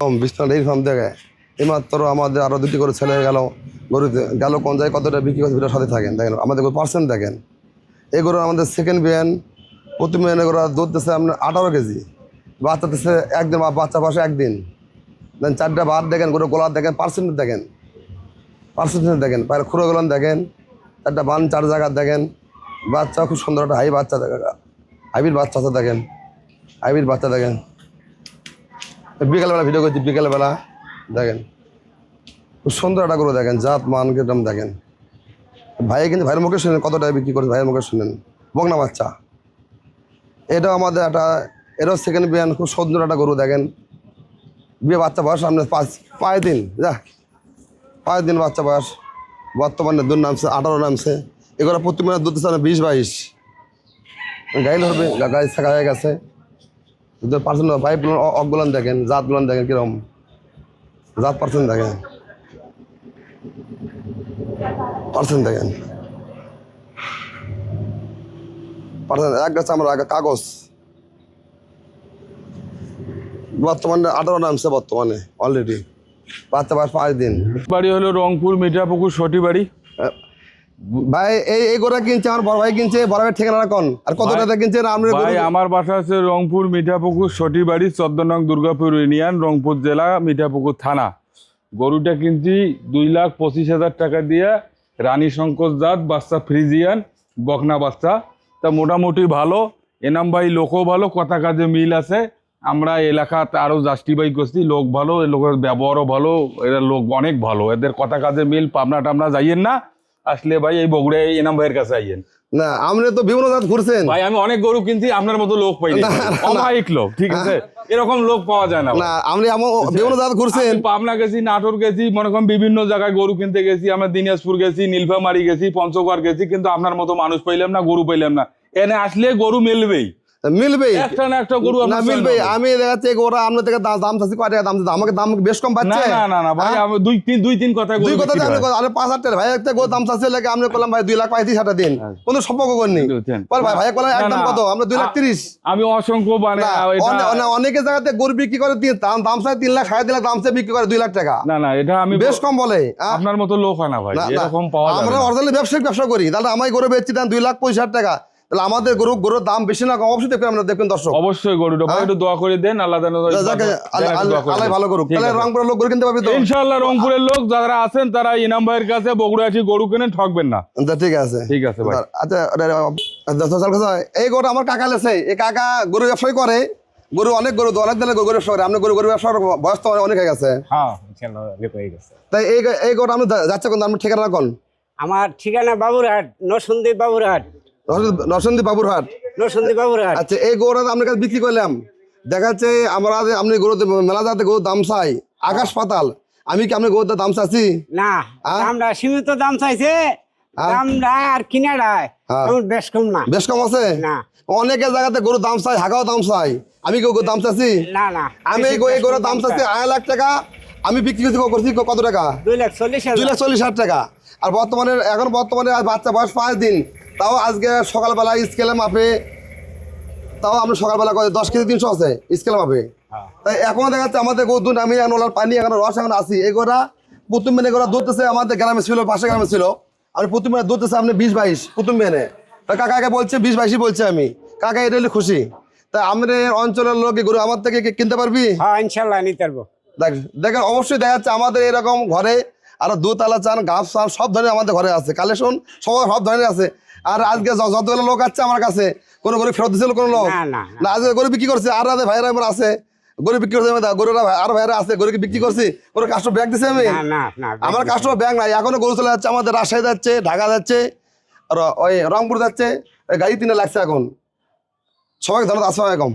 Dairy farm থেকে। এইমাত্র আমাদের আরও দুটি করে ছেলে গেল। গরু গেল কোন জায়গায় কতটা বিক্রি করছে সাথে থাকেন, দেখেন। আমাদের পার্সেন্ট দেখেন? এই গরু আমাদের সেকেন্ড বিয়ান, প্রথম বিয়ানে গরু দুধ দিচ্ছে আপনার আঠারো কেজি। বাচ্চা দিচ্ছে একদিন বাচ্চা পাশে একদিন। দেন চারটা ভাত দেখেন গরু গোলা দেখেন পার্সেন্ট দেখেন। পার্সেন্টেজ দেখেন, পায়ের খুঁড়োগুলো দেখেন, চারটা বান চার জায়গা দেখেন। বাচ্চা খুব সুন্দর একটা হাই বাচ্চা হাইবির বাচ্চা দেখেন। হাইবির বাচ্চা দেখেন। বিকালবেলা ভিডিও করছি, বিকালবেলা দেখেন। খুব সুন্দর একটা গরু দেখেন, জাত, মান, কীরকম দেখেন। ভাই কিন্তু ভাইয়ের মুখে শুনেন কত বিক্রি করছে, ভাইয়ের মুখে শুনেন। বগনা বাচ্চা। এটা আমাদের একটা, এটাও সেকেন্ড বিয়ান খুব সুন্দর একটা গরু দেখেন। বিয়ে বাচ্চা বয়স সামনে পাঁচ পাঁচ দিন, যা। পাঁচ দিন বাচ্চা বয়স। বর্তমানে দুধ নামছে, আঠারো নামছে। এগুলো প্রতি মাসে দুধ বিশ, বাইশ। গাইল হবে গাড়ি থাকা হয়ে গেছে। পার্সেন্ট পাইপ অগুলান দেখেন, জাতগুলান দেখেন কিরম। জাত পার্সেন্ট দেখেন। পার্সেন্ট দেখেন। পার্সেন্ট, এক গাছ আমরা কাগজ। বর্তমানে আঠারো নামছে বর্তমানে অলরেডি বাচ্চা পাঁচ দিন। বাড়ি হলো রংপুর মিঠাপুকুর সটি বাড়ি ভাই এই এই গোড়া কিনছে আমার বড় ভাই কিনছে বড় ভাই ঠিকানা কোন? আর কত টাকা কিনছে ভাই আমার বাসা আছে রংপুর মিঠাপুকুর সটি বাড়ি চোদ্দ নং দুর্গাপুর ইউনিয়ন রংপুর জেলা মিঠাপুকুর থানা। গরুটা কিনছি দুই লাখ পঁচিশ হাজার টাকা দিয়ে রানী শঙ্কর জাত বাচ্চা ফ্রিজিয়ান বকনা বাচ্চা। তা মোটামুটি ভালো এনাম ভাই লোকও ভালো কথা কাজে মিল আছে। আমরা এলাকাতে আরও জাস্টিফাই করছি লোক ভালো লোকের ব্যবহারও ভালো এরা লোক অনেক ভালো এদের কথা কাজে মিল পাবনা টাবনা যাইয়েন না। আসলে ভাই এই বগুড়ায় এনাম ভাইয়ের কাছে আইয়েন। না আপনি তো বিভিন্ন জাত ঘুরছেন। ভাই আমি অনেক গরু কিনছি আপনার মতো লোক পাইনি না। অমায়িক লোক ঠিক আছে? এরকম লোক পাওয়া যায় না না আপনি আমো বিভিন্ন জাত ঘুরছেন। পাবনা গেছি নাটোর গেছি মনে করেন বিভিন্ন জায়গায় গরু কিনতে গেছি আমরা দিনাজপুর গেছি নীলফামারি গেছি পঞ্চগড় গেছি কিন্তু আপনার মতো মানুষ পাইলাম না গরু পাইলাম না। এনে আসলে গরু মিলবেই। মিলবে? একটা না একটা গরু না মিলবে। আমি দেখাচ্ছি ওরা আপনার থেকে দাম চাচ্ছি কয় টাকা দাম দিতে আমাকে দাম বেশ কম পাচ্ছে? না না না ভাই আমি দুই তিন দুই তিন কথা দুই কথা আরে পাঁচ হাজার টাকা। ভাই একটা গোর দাম চাচ্ছে লাগে করলাম ভাই দুই লাখ পঁয়ত্রিশ হাজার দিন। কোনো সম্পর্ক করেনি বুঝছেন। পর ভাই ভাই না, একদম কত? আমরা দুই লাখ তিরিশ। আমি অসংখ্য মানে অনেকে জায়গাতে গরু বিক্রি করে তিন দাম দাম চাই তিন লাখ সাড়ে তিন লাখ দাম চাই বিক্রি করে দুই লাখ টাকা। না না এটা আমি বেশ কম বলে আপনার মতো লোক হয় না ভাই এরকম পাওয়া আমরা না। ব্যবসায়িক ব্যবসা করি। তাহলে আমি গরু বেচছি দেন দুই লাখ পঁয়ষট্টি টাকা। তাহলে আমাদের গরু গরুর দাম বেশি না কম অবশ্যই দেখবেন আমরা দেখবেন দর্শক। অবশ্যই গরুটা একটু দোয়া করে দেন আল্লাহ আল্লাহ ভালো করুক। তাহলে রংপুরের লোক গরু কিনতে পারবি তো? ইনশাআল্লাহ রংপুরের লোক যারা আছেন তারা ইনাম ভাইয়ের কাছে বগুড়া আসি গরু কেনেন ঠকবেন না। আচ্ছা, ঠিক আছে। ঠিক আছে ভাই। আচ্ছা আচ্ছা। এই গরু আমার কাকা লেছে। এই কাকা গরু ব্যবসায় করে। গরু অনেক গরু অনেক দিনের গরু ব্যবসা করে। আপনি গরু গরু ব্যবসার বয়স তো অনেক হয়ে গেছে। হ্যাঁ অনেক হয়ে গেছে। তাই এই এই গরু যা- যাচ্ছে কোন? আপনি ঠিকানা কোন? আমার ঠিকানা বাবুরহাট নরসন্দী বাবুরহাট। নরসন্দী বাবুরহাট। নরসন্দী বাবুরহাট। আচ্ছা এই গরু আপনার কাছে বিক্রি করলাম। দেখা যাচ্ছে আমরা আপনি গরু মেলা যাতে গরুর দাম চাই। আকাশ পাতাল। আমি কি আপনি গরুর দাম চাচ্ছি? না আহ? দামটা সীমিত দাম চাইছে? দামটা আর হ্যাঁ। বেশ কম না। বেশ কম আছে? না। অনেকে জায়গাতে গরুর দাম চাই হাগাও দাম চাই। আমি কি গরুর দাম চাচ্ছি? না না। আমি এই গরু- এই গরুর দাম চাচ্ছি আড়াই লাখ টাকা। আমি বিক্রি করছি করছি কত টাকা? দুই লাখ চল্লিশ দুই লাখ চল্লিশ হাজার টাকা। আর বর্তমানে এখন বর্তমানে বাচ্চা বয়স পাঁচ দিন। তাও আজকে সকালবেলা স্কেলে মাপে তাও আমরা সকালবেলা করে দশ কেজি তিনশো আছে স্কেলে মাপে। হ্যাঁ। তাই এখন দেখা যাচ্ছে আমাদের দুধ আমি এখন ওলার পানি এখন রস এখন আসি এগোরা প্রথম মেনে এগোরা দুধতেছে আমাদের গ্রামে ছিল পাশে গ্রামে ছিল। আমি প্রথম মেনে দুধতেছে আপনি বিশ বাইশ প্রথম মেনে তা কাকাকে বলছে বিশ বাইশই বলছে আমি। কাকা এটা হলে খুশি। তা আমাদের অঞ্চলের লোক গরু আমার থেকে কিনতে পারবি? হ্যাঁ ইনশাল্লাহ নিতে পারব। দেখ দেখেন অবশ্যই দেখা যাচ্ছে আমাদের এরকম ঘরে আরও দুতলা চান গাছ চান সব ধরনের আমাদের ঘরে আছে। কালেকশন সব সব ধরনের আছে। আর আজকে যতগুলো লোক আছে আমার কাছে কোনো গরু ফেরত দিছিল কোনো লোক? না, আজকে গরু বিক্রি করছে আর আমাদের ভাইরা আমার আছে। গরু বিক্রি করছে গরুরা আর ভাইরা আছে গরুকে বিক্রি করছি কোনো কাস্টমার ব্যাগ দিছে আমি? আমার কাস্টমার ব্যাগ নাই এখনও গরু চলে যাচ্ছে আমাদের রাজশাহী যাচ্ছে ঢাকা যাচ্ছে আর ওই রংপুর যাচ্ছে গাড়ি তিনে লাগছে এখন। সবাই ধন্যবাদ আসসালামাইকুম